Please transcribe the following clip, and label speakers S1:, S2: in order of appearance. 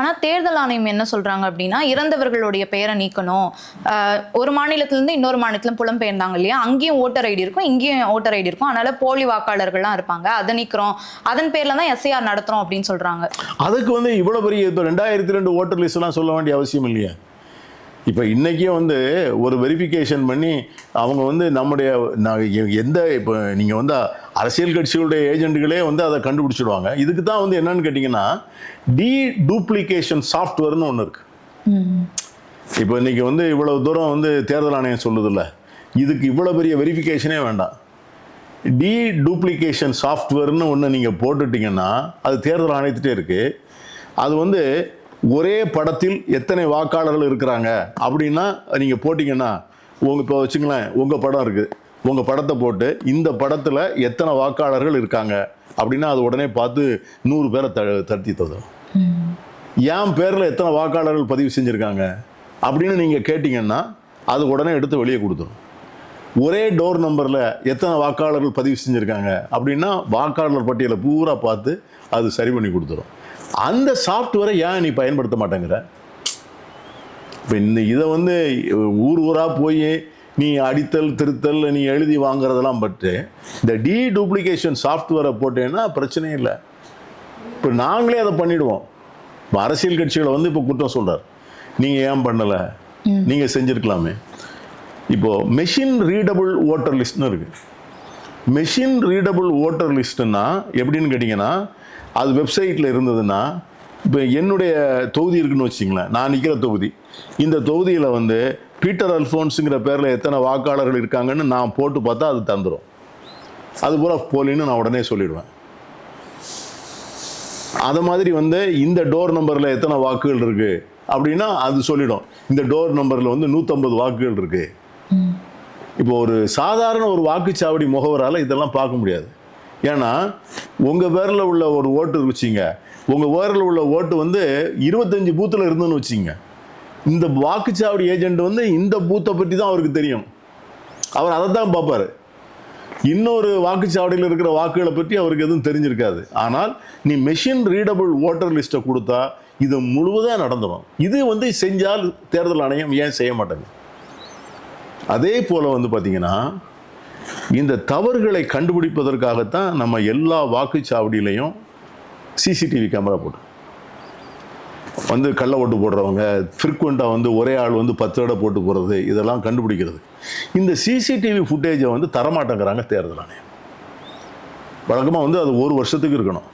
S1: ஆனால் தேர்தல் ஆணையம் என்ன சொல்கிறாங்க அப்படின்னா இறந்தவர்களுடைய பெயரை நீக்கணும். ஒரு மாநிலத்திலேருந்து இன்னொரு மாநிலத்திலும் புலம்பெயர்ந்தாங்க இல்லையா? அங்கேயும் ஓட்டர் ஐடி இருக்கும் இங்கேயும் ஓட்டர் ஐடி இருக்கும். அதனால போலி வாக்காளர்கள்லாம் இருப்பாங்க. அதை நீக்கிறோம். அதன் பேரில் தான் எஸ்ஐஆர் நடத்துறோம் அப்படின்னு சொல்கிறாங்க
S2: அதுக்கு வந்து இவ்வளோ பெரிய இப்போ ரெண்டாயிரத்தி ரெண்டு ஓட்டர் லிஸ்ட்லாம் சொல்ல வேண்டிய அவசியம் இல்லையா? இப்போ இன்றைக்கே வந்து ஒரு வெரிஃபிகேஷன் பண்ணி அவங்க வந்து நம்முடைய நான் எந்த இப்போ நீங்கள் வந்து அரசியல் கட்சிகளுடைய ஏஜென்ட்டுகளே வந்து அதை கண்டுபிடிச்சிடுவாங்க. இதுக்கு தான் வந்து என்னன்னு கேட்டிங்கன்னா டி டூப்ளிகேஷன் சாஃப்ட்வேர்னு ஒன்று இருக்குது இப்போ இன்னைக்கு வந்து இவ்வளவு தூரம் வந்து தேர்தல் ஆணையம் சொல்லுதில்ல. இதுக்கு இவ்வளோ பெரிய வெரிஃபிகேஷனே வேண்டாம். டி டூப்ளிகேஷன் சாஃப்ட்வேர்னு ஒன்று நீங்கள் போட்டுட்டீங்கன்னா அது தேர்தல் ஆணையத்திட்டே இருக்குது அது வந்து ஒரே படத்தில் எத்தனை வாக்காளர்கள் இருக்கிறாங்க அப்படின்னா நீங்கள் போட்டிங்கன்னா உங்கள் இப்போ வச்சுங்களேன் உங்கள் படம் இருக்குது உங்கள் படத்தை போட்டு இந்த படத்தில் எத்தனை வாக்காளர்கள் இருக்காங்க அப்படின்னா அது உடனே பார்த்து நூறு பேரை த தடுத்தி தரும் என் பேரில் எத்தனை வாக்காளர்கள் பதிவு செஞ்சுருக்காங்க அப்படின்னு நீங்கள் கேட்டிங்கன்னா அது உடனே எடுத்து வெளியே கொடுத்துரும். ஒரே டோர் நம்பரில் எத்தனை வாக்காளர்கள் பதிவு செஞ்சுருக்காங்க அப்படின்னா வாக்காளர் பட்டியலை பூரா பார்த்து அது சரி பண்ணி கொடுத்துரும். அந்த சாஃப்ட்வேரை ஏன் நீ பயன்படுத்த மாட்டேங்கிற? இப்போ இந்த இதை வந்து ஊர் ஊராக போய் நீ அடித்தல் திருத்தல் நீ எழுதி வாங்குறதெல்லாம் பட்டு இந்த டி டூப்ளிகேஷன் சாஃப்ட்வேரை போட்டேன்னா பிரச்சனையே இல்லை. இப்போ நாங்களே அதை பண்ணிடுவோம். இப்போ அரசியல் கட்சிகளை வந்து இப்போ குற்றம் சொல்றார். நீங்கள் ஏன் பண்ணலை? நீங்கள் செஞ்சுருக்கலாமே. இப்போ மெஷின் ரீடபிள் ஓட்டர் லிஸ்ட்னு இருக்கு. மெஷின் ரீடபிள் ஓட்டர் லிஸ்ட்னா எப்படின்னு கேட்டிங்கன்னா அது வெப்சைட்டில் இருந்ததுன்னா இப்போ என்னுடைய தொகுதி இருக்குன்னு வச்சிங்களேன் நான் நிற்கிற தொகுதி. இந்த தொகுதியில் வந்து பீட்டர் அல்ஃபோன்ஸுங்கிற பேரில் எத்தனை வாக்காளர்கள் இருக்காங்கன்னு நான் போட்டு பார்த்தா அது தந்துடும் அது பூரா போலின்னு நான் உடனே சொல்லிடுவேன். அது மாதிரி வந்து இந்த டோர் நம்பரில் எத்தனை வாக்குகள் இருக்கு அப்படின்னா அது சொல்லிடும். இந்த டோர் நம்பரில் வந்து நூற்றம்பது வாக்குகள் இருக்கு. இப்போ ஒரு சாதாரண ஒரு வாக்குச்சாவடி முகவரால் இதெல்லாம் பார்க்க முடியாது. ஏன்னா உங்கள் பேரில் உள்ள ஒரு ஓட்டு வச்சிங்க உங்கள் பேரில் உள்ள ஓட்டு வந்து இருபத்தஞ்சி பூத்தில் இருந்துன்னு வச்சிங்க இந்த வாக்குச்சாவடி ஏஜென்ட் வந்து இந்த பூத்தை பற்றி தான் அவருக்கு தெரியும். அவர் அதை தான் பார்ப்பாரு. இன்னொரு வாக்குச்சாவடியில் இருக்கிற வாக்குகளை பற்றி அவருக்கு எதுவும் தெரிஞ்சிருக்காது. ஆனால் நீ மெஷின் ரீடபிள் ஓட்டர் லிஸ்ட்டை கொடுத்தா இது முழுவதாக நடந்துடும் இது வந்து செஞ்சால் தேர்தல் ஆணையம் ஏன் செய்ய மாட்டேங்குது? அதே போல் வந்து பார்த்திங்கன்னா இந்த தவறுகளை கண்டுபிடிப்பதற்காகத்தான் நம்ம எல்லா வாக்குச்சாவடியிலையும் சிசிடிவி கேமரா போட்டு வந்து கள்ள ஓட்டு போடுறவங்க ஃப்ரீக்வெண்ட்டாக வந்து ஒரே ஆள் வந்து பத்து தடவை போட்டு போகிறது இதெல்லாம் கண்டுபிடிக்கிறது. இந்த சிசிடிவி ஃபுட்டேஜை வந்து தரமாட்டேங்கிறாங்க தேர்தல் ஆணையம். வழக்கமாக வந்து அது ஒரு வருஷத்துக்கு இருக்கணும்.